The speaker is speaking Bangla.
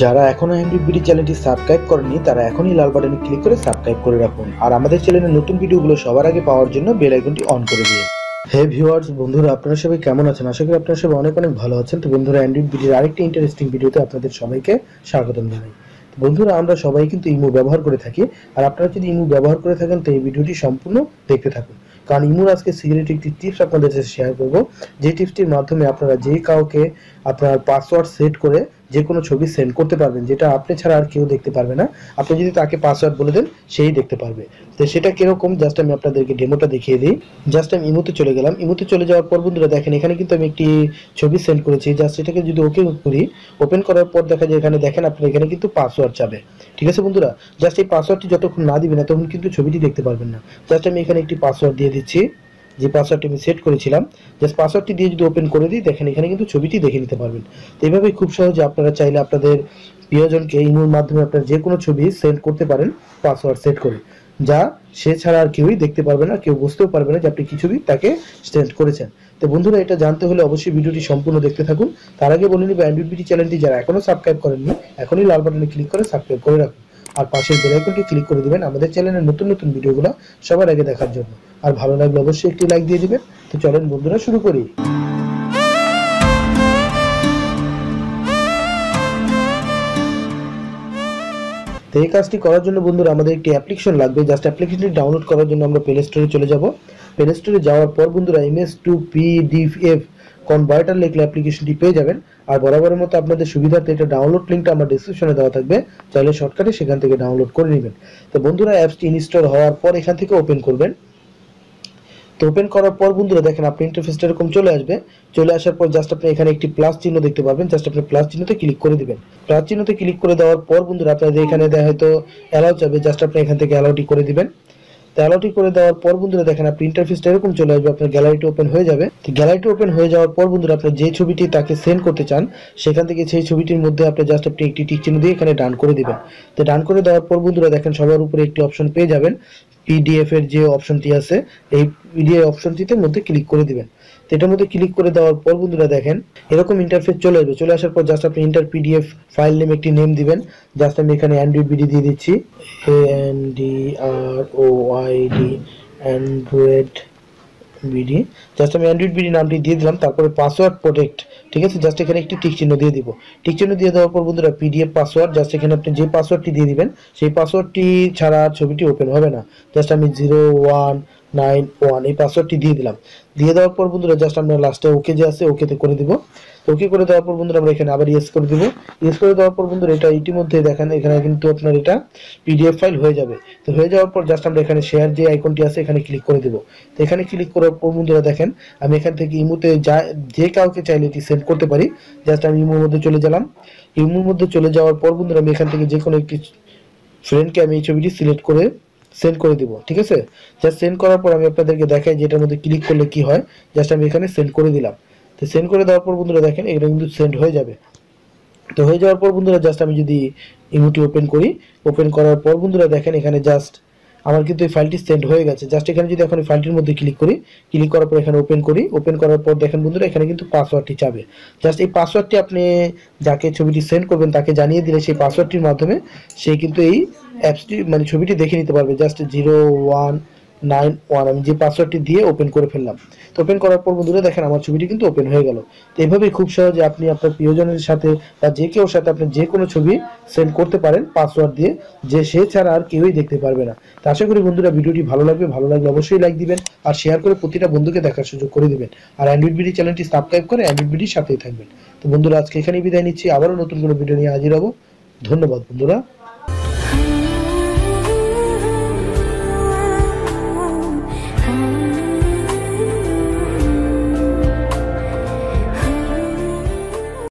যারা এখনও অ্যান্ড্রয়েড বিডি চ্যানেলটি সাবস্ক্রাইব করেনি তারা এখনই লাল বাটনে ক্লিক করে সাবস্ক্রাইব করে রাখুন। আর আমাদের চ্যানেলের নতুন ভিডিওগুলো সবার আগে পাওয়ার জন্য বেল আইকনটি অন করে দিন। হে ভিউয়ার্স বন্ধুরা, আপনারা সবাই কেমন আছেন? আশা করি আপনারা সবাই অনেক অনেক ভালো আছেন। তো বন্ধুরা অ্যান্ড্রয়েড বিডির আরেকটি ইন্টারেস্টিং ভিডিওতে আপনাদের সবাইকে স্বাগতম জানাই। বন্ধুরা, আমরা সবাই কিন্তু ইমো ব্যবহার করে থাকি। আর আপনারা যদি ইমো ব্যবহার করে থাকেন, তো এই ভিডিওটি সম্পূর্ণ দেখতে থাকুন। কারণ ইমুর আজকে সিগারেট একটি টিপস আপনাদের সাথে শেয়ার করব। যে টিপসটির মাধ্যমে আপনারা যে কাউকে আপনার পাসওয়ার্ড সেট করে যে কোনো ছবি সেন্ড করতে পারবেন, যেটা আপনি ছাড়া আর কেউ দেখতে পারবে না। আপনি যদি তাকে পাসওয়ার্ড বলে দেন, সেই দেখতে পারবে। তো সেটা কীরকম? জাস্ট আমি আপনাদেরকে ডেমোটা দেখিয়ে দিই। জাস্ট আমি ইমোতে চলে গেলাম। ইমোতে চলে যাওয়ার পর বন্ধুরা, দেখেন এখানে কিন্তু আমি একটি ছবি সেন্ড করেছি। জাস্ট এটাকে যদি ওকে করি ওপেন করার পর দেখা যায় এখানে দেখেন আপনার এখানে কিন্তু পাসওয়ার্ড চাবে ঠিক আছে বন্ধুরা? জাস্ট এই পাসওয়ার্ডটি যতক্ষণ না দিবেন তখন কিন্তু ছবিটি দেখতে পারবেন না। জাস্ট আমি এখানে একটি পাসওয়ার্ড দিয়ে দিচ্ছি। যে পাসওয়ার্ডটি আমি সেট করেছিলাম জাস্ট পাসওয়ার্ডটি দিয়ে যদি ওপেন করে দিই, দেখেন এখানে কিন্তু ছবিটি দেখে নিতে পারবেন। তো এইভাবেই খুব সহজে আপনারা চাইলে আপনাদের প্রিয়জনকে ইমোর মাধ্যমে আপনারা যে কোনো ছবি সেন্ড করতে পারেন পাসওয়ার্ড সেট করে। যা সে ছাড়া আর কেউই দেখতে পারবে না, কেউ বুঝতেও পারবে না যে আপনি কি ছবি তাকে সেন্ড করেছেন। তো বন্ধুরা, এটা জানতে হলে অবশ্যই ভিডিওটি সম্পূর্ণ দেখতে থাকুন। তার আগে বলে নিব অ্যান্ড্রয়েড বিটি চ্যানেলটি যারা এখনও সাবস্ক্রাইব করেননি, এখনই লাল বাটনে ক্লিক করে সাবস্ক্রাইব করে রাখুন। আর পাশের বেল আইকনটি ক্লিক করে দিবেন আমাদের চ্যানেলের নতুন নতুন ভিডিওগুলো সবার আগে দেখার জন্য। আর ভালো লাগলে অবশ্যই একটি লাইক দিয়ে দিবেন। তো চলেন বন্ধুরা শুরু করি। তো এই কাজটি করার জন্য বন্ধুরা আমাদের একটি অ্যাপ্লিকেশন লাগবে। জাস্ট অ্যাপ্লিকেশনটি ডাউনলোড করার জন্য আমরা প্লে স্টোরে চলে যাব। প্লে স্টোরে যাওয়ার পর বন্ধুরা এমএস টু পিডিএফ কনভার্টার লিখলে অ্যাপ্লিকেশনটি পেয়ে যাবেন। আর বরাবরের মতো আপনাদের সুবিধার্থে এটা ডাউনলোড লিঙ্কটা আমার ডিসক্রিপশনে দেওয়া থাকবে। চাইলে শর্টকাটে সেখান থেকে ডাউনলোড করে নেবেন। তো বন্ধুরা অ্যাপসটি ইনস্টল হওয়ার পর এখান থেকে ওপেন করবেন। তো ওপেন করার পর বন্ধুরা, দেখেন আপনি ইন্টারফেসটা এরকম চলে আসবে। চলে আসার পর জাস্ট আপনি এখানে একটি প্লাস চিহ্ন দেখতে পাবেন। জাস্ট আপনি প্লাস চিহ্নতে ক্লিক করে দিবেন। প্লাস চিহ্নতে ক্লিক করে দেওয়ার পর বন্ধুরা, আপনাদের এখানে হয়তো অ্যালাউ যাবে জাস্ট আপনি এখান থেকে অ্যালাউটি করে দিবেন। তো অ্যালাউটি করে দেওয়ার পর বন্ধুরা দেখেন আপনি ইন্টারফেসটা এরকম চলে আসবে, আপনার গ্যালারিটি ওপেন হয়ে যাবে। গ্যালারিটি ওপেন হয়ে যাওয়ার পর বন্ধুরা আপনি যে ছবিটি তাকে সেন্ড করতে চান, সেখান থেকে সেই ছবিটির মধ্যে আপনি জাস্ট আপনি একটি টিক চিহ্ন দিয়ে এখানে ডান করে দিবেন। তো ডান করে দেওয়ার পর বন্ধুরা দেখেন সবার উপরে একটি অপশন পেয়ে যাবেন। পিডিএফ এর যে অপশনটি আছে, এই পিডিএফ অপশনটিতে মধ্যে ক্লিক করে দিবেন। তো এটার মধ্যে ক্লিক করে দেওয়ার পর বন্ধুরা দেখেন, এরকম ইন্টারফেস চলে আসবে। চলে আসার পর জাস্ট আপনি ইন্টার পিডিএফ ফাইল নেম একটি নেম দিবেন। জাস্ট আমি এখানে অ্যান্ড্রয়েড বিডি দিয়ে দিচ্ছি। A N D R O I D Android BD just আমি অ্যান্ড্রয়েড বিডি নামটি দিয়ে দিলাম, তারপরে পাসওয়ার্ড প্রোটেক্ট ঠিক আছে? জাস্ট এখানে একটি টিক চিহ্ন দিয়ে দিব। টিক চিহ্ন দিয়ে দেওয়ার পর বন্ধুরা পিডিএফ পাসওয়ার্ড জাস্ট এখানে আপনি যে পাসওয়ার্ডটি দিয়ে দিবেন, সেই পাসওয়ার্ডটি ছাড়া ছবিটি ওপেন হবে না। জাস্ট আমি জিরো ওয়ান নাইন ওয়ান এই পাসওয়ার্ডটি দিয়ে দিলাম। দিয়ে দেওয়ার পর বন্ধুরা জাস্ট আমরা লাস্টে ওকে যে আছে ওকেতে করে দিব। ওকে করে দেওয়ার পর বন্ধুরা, আমরা এখানে আবার ইয়েস করে দিব। ইয়েস করে দেওয়ার পর বন্ধুরা, এটা ইতিমধ্যে দেখেন, এখানে কিন্তু আপনার এটা পিডিএফ ফাইল হয়ে যাবে। তো হয়ে যাওয়ার পর জাস্ট আমরা এখানে শেয়ার যে আইকনটি আছে, এখানে ক্লিক করে দিব। তো এখানে ক্লিক করার পর বন্ধুরা, দেখেন, আমি এখান থেকে ইমুতে যা, যে কাউকে চাইলে এটি সেন্ড করতে পারি জাস্ট আমি ইমোর মধ্যে চলে গেলাম। ইমোর মধ্যে চলে যাওয়ার পর বন্ধুরা, আমি এখান থেকে যে কোনো একটি ফ্রেন্ডকে আমি এই ছবিটি সিলেক্ট করে সেন্ড করে দিব, ঠিক আছে? জাস্ট সেন্ড করার পর আমি আপনাদেরকে দেখাই যে এটার মধ্যে ক্লিক করলে কি হয়। জাস্ট আমি এখানে সেন্ড করে দিলাম। তো সেন্ড করে দেওয়ার পর বন্ধুরা দেখেন এটা কিন্তু সেন্ড হয়ে যাবে। তো হয়ে যাওয়ার পর বন্ধুরা জাস্ট আমি যদি ইমোটি ওপেন করি ওপেন করার পর বন্ধুরা দেখেন এখানে জাস্ট আমার কিন্তু এই ফাইলটি সেন্ড হয়ে গেছে। জাস্ট এখানে যদি এখন ফাইলটির মধ্যে ক্লিক করি ক্লিক করার পর এখানে ওপেন করি ওপেন করার পর দেখেন বন্ধুরা এখানে কিন্তু পাসওয়ার্ডটি চাবে। জাস্ট এই পাসওয়ার্ডটি আপনি যাকে ছবিটি সেন্ড করবেন তাকে জানিয়ে দিলে সেই পাসওয়ার্ডটির মাধ্যমে সে কিন্তু এই অ্যাপসটি মানে ছবিটি দেখে নিতে পারবে just zero one nine one আমি যে পাসওয়ার্ডটি দিয়ে ওপেন করে ফেললাম। তো ওপেন করার পর বন্ধুরা দেখেন, আমার ছবিটি কিন্তু ওপেন হয়ে গেল। তো এইভাবেই খুব সহজে আপনি আপনার প্রিয়জনের সাথে বা যে কেউ সাথে আপনি যে কোনো ছবি সেন্ড করতে পারেন পাসওয়ার্ড দিয়ে, যে সে ছাড়া আর কেউই দেখতে পারবে না। তো আশা করি বন্ধুরা ভিডিওটি ভালো লাগবে, ভালো লাগলে অবশ্যই লাইক দিবেন আর শেয়ার করে প্রতিটা বন্ধুকে দেখার সুযোগ করে দিবেন। আর অ্যান্ড্রয়েড বিডি চ্যানেলটি সাবস্ক্রাইব করে অ্যান্ড্রয়েড বিডির সাথেই থাকবেন। তো বন্ধুরা, আজকে এখানেই বিদায় নিচ্ছি, আবারও নতুন কোনো ভিডিও নিয়ে হাজির হব। ধন্যবাদ বন্ধুরা।